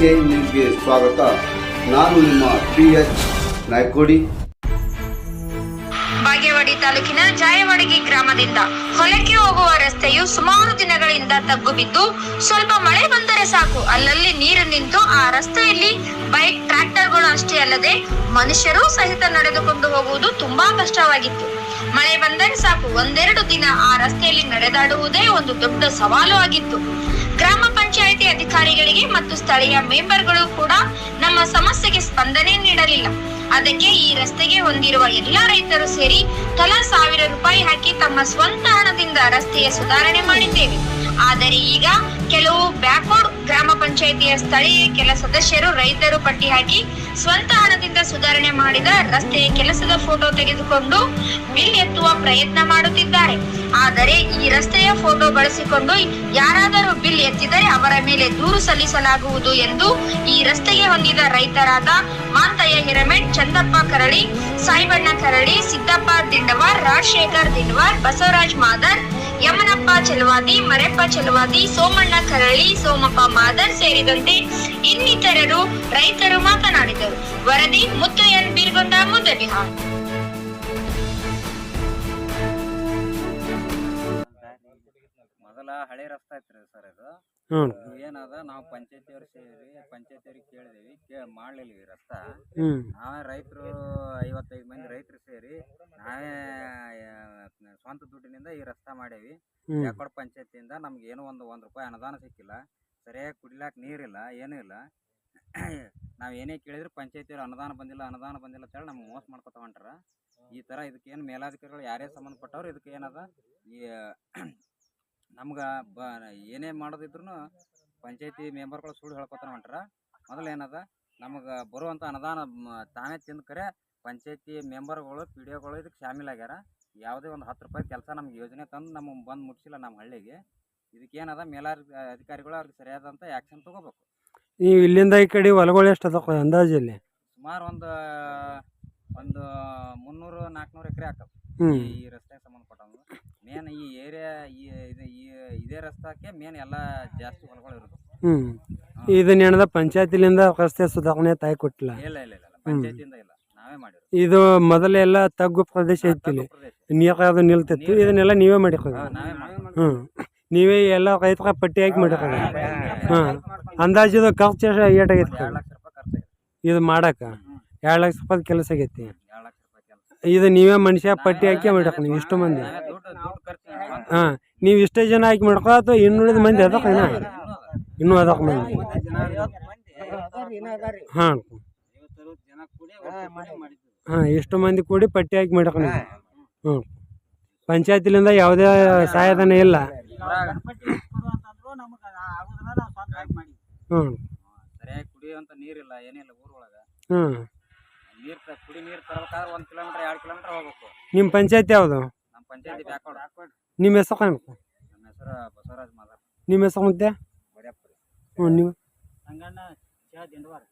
ಸ್ವಾಗತ. ನಾನು ನಿಮ್ಮ ಪಿ ಎಚ್ ನಾಯ್ಕೋಡಿ. ಬಾಗೇವಾಡಿ ತಾಲೂಕಿನ ಜಾಯವಾಡಗಿ ಗ್ರಾಮದಿಂದ ಹೊಲಕ್ಕೆ ಹೋಗುವ ರಸ್ತೆಯು ಸುಮಾರು ದಿನಗಳಿಂದ ತಗ್ಗು ಬಿದ್ದು ಸ್ವಲ್ಪ ಮಳೆ ಬಂದರೆ ಸಾಕು. ಅಲ್ಲಲ್ಲಿ ನೀರು ನಿಂತು ಆ ರಸ್ತೆಯಲ್ಲಿ ಬೈಕ್ ಟ್ರ್ಯಾಕ್ಟರ್ಗಳು ಅಷ್ಟೇ ಅಲ್ಲದೆ ಮನುಷ್ಯರು ಸಹಿತ ನಡೆದುಕೊಂಡು ಹೋಗುವುದು ತುಂಬಾ ಕಷ್ಟವಾಗಿತ್ತು. ಮಳೆ ಬಂದರೆ ಸಾಕು. ಒಂದೆರಡು ದಿನ ಆ ರಸ್ತೆಯಲ್ಲಿ ನಡೆದಾಡುವುದೇ ಒಂದು ದೊಡ್ಡ ಸವಾಲು ಆಗಿತ್ತು. ಗ್ರಾಮ ಪಂಚಾಯಿತಿ ಅಧಿಕಾರಿಗಳಿಗೆ ಮತ್ತು ಸ್ಥಳೀಯ ಮೆಂಬರ್ಗಳು ಕೂಡ ನಮ್ಮ ಸಮಸ್ಯೆಗೆ ಸ್ಪಂದನೆ ನೀಡಲಿಲ್ಲ. ಅದಕ್ಕೆ ಈ ರಸ್ತೆಗೆ ಹೊಂದಿರುವ ಎಲ್ಲಾ ರೈತರು ಸೇರಿ ತಲಾ ಸಾವಿರ ರೂಪಾಯಿ ಹಾಕಿ ತಮ್ಮ ಸ್ವಂತ ಹಣದಿಂದ ರಸ್ತೆಯ ಸುಧಾರಣೆ ಮಾಡಿದ್ದೇವೆ. ಆದರೆ ಈಗ ಕೆಲವು ಬ್ಯಾಕ್ವರ್ಡ್ ಗ್ರಾಮ ಪಂಚಾಯಿತಿಯ ಸ್ಥಳೀಯ ಕೆಲ ಸದಸ್ಯರು ರೈತರು ಪಟ್ಟಿ ಹಾಕಿ ಸ್ವಂತ ಹಣದಿಂದ ಸುಧಾರಣೆ ಮಾಡಿದ ರಸ್ತೆಯ ಕೆಲಸದ ಫೋಟೋ ತೆಗೆದುಕೊಂಡು ಬಿಲ್ ಎತ್ತುವ ಪ್ರಯತ್ನ ಮಾಡುತ್ತಿದ್ದಾರೆ. ಆದರೆ ಈ ರಸ್ತೆಯ ಫೋಟೋ ಬಳಸಿಕೊಂಡು ಯಾರಾದರೂ ಬಿಲ್ ಎತ್ತಿದರೆ ಅವರ ಮೇಲೆ ದೂರು ಸಲ್ಲಿಸಲಾಗುವುದು ಎಂದು ಈ ರಸ್ತೆಗೆ ಹೊಂದಿದ ರೈತರಾದ ಮಾಂತಯ್ಯ ಹಿರಮೆಟ್ ಚಂದಪ್ಪ ಕರಳಿ, ಸಾಯಿಬಣ್ಣ ಕರಳಿ, ಸಿದ್ದಪ್ಪ ದಿಂಡವಾರ್ ರಾಜಶೇಖರ್ ದಿಂಡವಾರ್ ಬಸವರಾಜ್ ಮಾದರ್, ಯಮನಪ್ಪ ಚೆಲುವಾದಿ, ಮರೆಪ್ಪ ಚೆಲುವಾದಿ, ಸೋಮಣ್ಣ ಕರಳಿ, ಸೋಮಪ್ಪ ಮಾದರ್ ಸೇರಿದಂತೆ ಇನ್ನಿತರರು ರೈತರು ಮಾತನಾಡಿದರು. ವರದಿ ಮುತ್ತು ಎನ್ ಬೀರ್ಗೊಂಡ ಮುದ್ದಬಿಹಾರ್. ಮೊದಲ ಹಳೆ ರಸ್ತೆ ಐತ್ರಿ ಸರ್ ಇದು ಏನದ ನಾವ್ ಏನದ ನಾವು ಪಂಚಾಯತಿಯವ್ರು ಸೇರಿ ಪಂಚಾಯತಿಯವ್ರಿಗೆ ಕೇಳಿದೀವಿ ಕೇಳಿ ಮಾಡ್ಲಿಲ್ಲ ಈ ರಸ್ತಾ. ಆ ನಾವೇ ರೈತರು ಐವತ್ತೈದು ಮಂದಿ ರೈತರು ಸೇರಿ ನಾವೇ ಆ, ಸ್ವಂತ ದುಡ್ಡಿನಿಂದ ಈ ರಸ್ತಾ ಮಾಡೇವಿ. ಹ್ಞೂ. ಯಾಕೋಡ್ ಪಂಚಾಯತಿಯಿಂದ ನಮ್ಗೆ ಏನೋ ಒಂದು ಒಂದು ರೂಪಾಯಿ ಅನುದಾನ ಸಿಕ್ಕಿಲ್ಲ. ಸರಿಯಾಗಿ ಕುಡಿಲಾಕ ನೀರಿಲ್ಲ ಏನೂ ಇಲ್ಲ. ನಾವ್ ಏನೇ ಕೇಳಿದ್ರು ಪಂಚಾಯತಿಯವ್ರು ಅನುದಾನ ಬಂದಿಲ್ಲ ಅನುದಾನ ಬಂದಿಲ್ಲ ಅಂತೇಳಿ ನಮ್ಗೆ ಮೋಸ ಮಾಡ್ಕೊತ ಹೊಂಟಾರ ಈ ತರ ಇದಕ್ಕೆ ಏನು ಮೇಲಾಧಿಕಾರಿಗಳು ಯಾರೇ ಸಂಬಂಧಪಟ್ಟವ್ರು ಇದಕ್ಕೆ ಏನದ ಈ ನಮ್ಗೆ ಬ ಏನೇ ಮಾಡೋದಿದ್ರು ಪಂಚಾಯತಿ ಮೆಂಬರ್ಗಳು ಸುಳ್ಳು ಹೇಳ್ಕೊತಾನೆ ಹೊಂಟ್ರ. ಮೊದಲು ಏನದ? ನಮಗೆ ಬರುವಂಥ ಅನುದಾನ ತಾನೇ ತಿಂದು ಕರೆ ಪಂಚಾಯತಿ ಮೆಂಬರ್ಗಳು ಪಿ ಡಿ ಒಗಳು ಇದಕ್ಕೆ ಶಾಮೀಲಾಗ್ಯಾರ ಯಾವುದೇ ಒಂದು ಹತ್ತು ರೂಪಾಯಿ ಕೆಲಸ ನಮ್ಗೆ ಯೋಜನೆ ತಂದು ನಮಗೆ ಬಂದು ಮುಟ್ಸಿಲ್ಲ ನಮ್ಮ ಹಳ್ಳಿಗೆ. ಇದಕ್ಕೆ ಏನದ? ಮೇಲಾರ್ ಅಧಿಕಾರಿಗಳು ಅವ್ರಿಗೆ ಸರಿಯಾದಂಥ ಆ್ಯಕ್ಷನ್ ತೊಗೋಬೇಕು. ನೀವು ಇಲ್ಲಿಂದ ಈ ಕಡೆ ಹೊಲಗಳು ಎಷ್ಟು ಅದಕ್ಕೆ ಅಂದಾಜಲ್ಲಿ ಸುಮಾರು ಒಂದು ಒಂದು ಮುನ್ನೂರು ನಾಲ್ಕುನೂರು ಎಕರೆ ಆಕವು ಈ ಸಂಬಂಧಪಟ್ಟಂಗೆ ಮೇನ್ ಈ ಏರಿಯಾ ಈ ಇದು ಈ ಇದೇ ರಸ್ತಾಕ್ಕೆ ಮೇನ್ ಎಲ್ಲ ಜಾಸ್ತಿ ಹೊಲಗಳು ಇರೋದು. ಹ್ಞೂ ಇದನ್ನ ಏನದ ಪಂಚಾಯತಿಲಿಂದ ರಸ್ತೆ ಸುಧಾರಣೆ ತಾಯಿ ಕೊಟ್ಟಿಲ್ಲ. ಇಲ್ಲ ಇಲ್ಲ ಇಲ್ಲ ಪಂಚಾಯತಿಯಿಂದ ಇಲ್ಲ. ನಾವೇ ಮಾಡಿರೋದು. ಇದು ಮೊದಲೆಲ್ಲ ತಗ್ಗು ಪ್ರದೇಶ ಇತ್ತು ಇಲ್ಲಿ ನೀರು ನೀರು ನಿಲ್ತಿತ್ತು. ಇದನ್ನೆಲ್ಲ ನೀವೇ ಮಾಡಿ ಹ್ಮ್ ನಾವೇ ಮಾಡಿರೋದು ಹ್ಞೂ ನೀವೇ ಎಲ್ಲ ರೈತರ ಪಟ್ಟಿ ಹಾಕಿ ಮಾಡಿರೋದು ಹಾಂ ಅಂದಾಜಿದು ಖರ್ಚು ಏಟಾಗೈತಿ ಎರಡು ಲಕ್ಷ ರೂಪಾಯಿ ಖರ್ಚಾಗಿದೆ. ಇದು ಮಾಡಕ್ಕೆ ಎರಡು ಲಕ್ಷ ರೂಪಾಯಿ ಕೆಲಸ ಆಗೈತಿ ಎರಡು ಲಕ್ಷ ರೂಪಾಯಿ ಕೆಲಸ ಇದು ನೀವೇ ಮನುಷ್ಯ ಪಟ್ಟಿ ಹಾಕಿ ಮಾಡಿರಕ್ಕೆ ನೀವು ಇಷ್ಟು ಮಂದಿ. ಹಾ ನೀವು ಇಷ್ಟೇ ಜನ ಹಾಕಿ ಮಾಡ್ಕೋ ಅಥವಾ ಇನ್ನುಳಿದ ಮಂದಿ ಅದಕ್ಕೆ ಇನ್ನೂ ಅದಕ್ಕ ಇನ್ನೂ ಅದಕ್ಕೆ ಮಂದಿ. ಹಾಂ. ಹಾಂ ಎಷ್ಟು ಮಂದಿ ಕೂಡಿ ಪಟ್ಟಿ ಹಾಕಿ ಮಾಡಕ್ಕೆ ನೀವು. ಹ್ಞೂ ಪಂಚಾಯತಿಲಿಂದ ಯಾವುದೇ ಸಹಾಯಧನ ಇಲ್ಲ. ಹ್ಞೂ ಸರಿಯಾಗಿ ಕುಡಿಯುವಂತ ನೀರಿಲ್ಲ ಏನಿಲ್ಲ ಊರೊಳಗ. ಹ್ಞೂ ನೀರ್ ಕುಡಿ ನೀರು ತರಬೇಕಾದ್ರೆ ಒಂದು ಕಿಲೋಮೀಟರ್ ಎರಡು ಕಿಲೋಮೀಟರ್ ಹೋಗ್ಬೇಕು. ನಿಮ್ಮ ಪಂಚಾಯತಿ ಯಾವುದು? ನಮ್ಮ ಪಂಚಾಯತಿ ಬ್ಯಾಕ್ವರ್ಡ್. ನಿಮ್ಮ ಹೆಸರು ಕಾಣ್- ನಮ್ಮ ಹೆಸರು ಬಸವರಾಜ್ ಮಾದಾರ್. ನಿಮ್ಮ ಹೆಸರು ಮತ್ತೆ? ಬಡಿಯಪ್ಪ ಹ್ಞೂ ನೀವು? ಸಂಗಣ್ಣ ಚಾ ದಿಂಡವಾರ